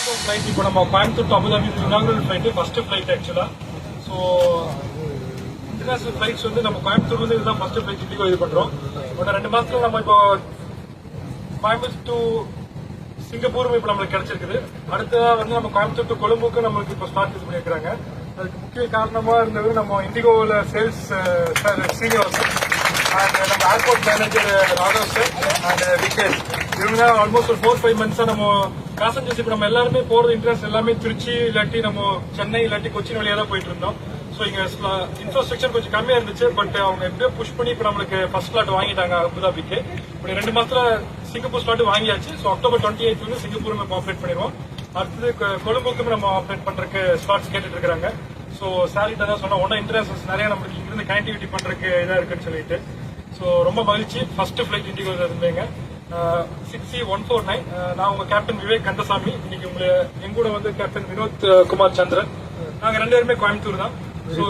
Flight இப்போ நம்ம Coimbatore to Abu Dhabi inaugural flight first flight ஆக்சுவலாக ஸோ இன்டர்நேஷனல் ஃப்ளைட்ஸ் வந்து நம்ம கோயம்புத்தூர் வந்து இதுதான் ஃபஸ்ட்டு ஃப்ளைட் இண்டிகோ இது பண்ணுறோம் பட் ரெண்டு மாதத்தில் நம்ம இப்போ கோயம்புத்தூர் டு சிங்கப்பூரும் இப்போ நம்மளுக்கு கிடைச்சிருக்குது. அடுத்ததாக வந்து நம்ம கோயம்புத்தூர் டு கொழும்புக்கு நம்மளுக்கு இப்போ ஸ்டார்ட் இது பண்ணியிருக்காங்க அதுக்கு முக்கிய காரணமாக இருந்தது நம்ம இண்டிகோவில் சேல்ஸ் சீனியர் அண்ட் நம்ம airport manager Raghav sir and uh, Vikesh. இவங்க ஆல்மோஸ்ட் ஒரு ஃபோர் ஃபைவ் மந்த்ஸாக நம்ம பேசஞ்சர்ஸ் இப்போ நம்ம எல்லாருமே போறது இன்ட்ரெஸ்ட் எல்லாமே திருச்சி இல்லாட்டி நம்ம சென்னை இல்லாட்டி கொச்சின் வழியா தான் போயிட்டு இருந்தோம். ஸோ இங்க இன்ஃப்ராஸ்ட்ரக்சர் கொஞ்சம் கம்மியா இருந்துச்சு பட் அவங்க எப்படியோ புஷ் பண்ணி இப்போ நம்மளுக்கு ஃபர்ஸ்ட் ஸ்லாட் வாங்கிட்டாங்க அபுதாபிக்கு. இப்போ ரெண்டு மாசத்துல சிங்கப்பூர் ஸ்லாட் வாங்கியாச்சு. ஸோ அக்டோபர் டுவெண்ட்டி எயிட் வந்து சிங்கப்பூர் நம்ம ஆப்ரேட் பண்ணிடுவோம். அடுத்தது கொழும்புக்கும் நம்ம ஆப்ரேட் பண்றதுக்கு ஸ்லாட்ஸ் கேட்டுட்டு இருக்காங்க ஸோ சாலிட்டா தான் சொன்னா ஒன்றும் இன்ட்ரெஸ்ட் நிறைய நம்மளுக்கு இங்கிருந்து கனெக்டிவிட்டி பண்றதுக்கு இதாக இருக்குன்னு சொல்லிட்டு. ஸோ ரொம்ப மகிழ்ச்சி. ஃபர்ஸ்ட் ஃபிளைட் இண்டிகோ இருந்தேங்க. Six C one four nine நான் உங்க கேப்டன் விவேக் கந்தசாமி. இன்னைக்கு உங்களை எங்க கூட வந்து கேப்டன் வினோத் குமார் சந்திரன். நாங்க ரெண்டு பேருமே கோயம்புத்தூர் தான். ஸோ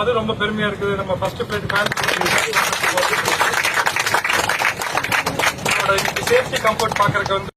அது ரொம்ப பெருமையா இருக்குது. நம்ம first flight Coimbatore. Safety comfort பாக்குறதுக்கு வந்து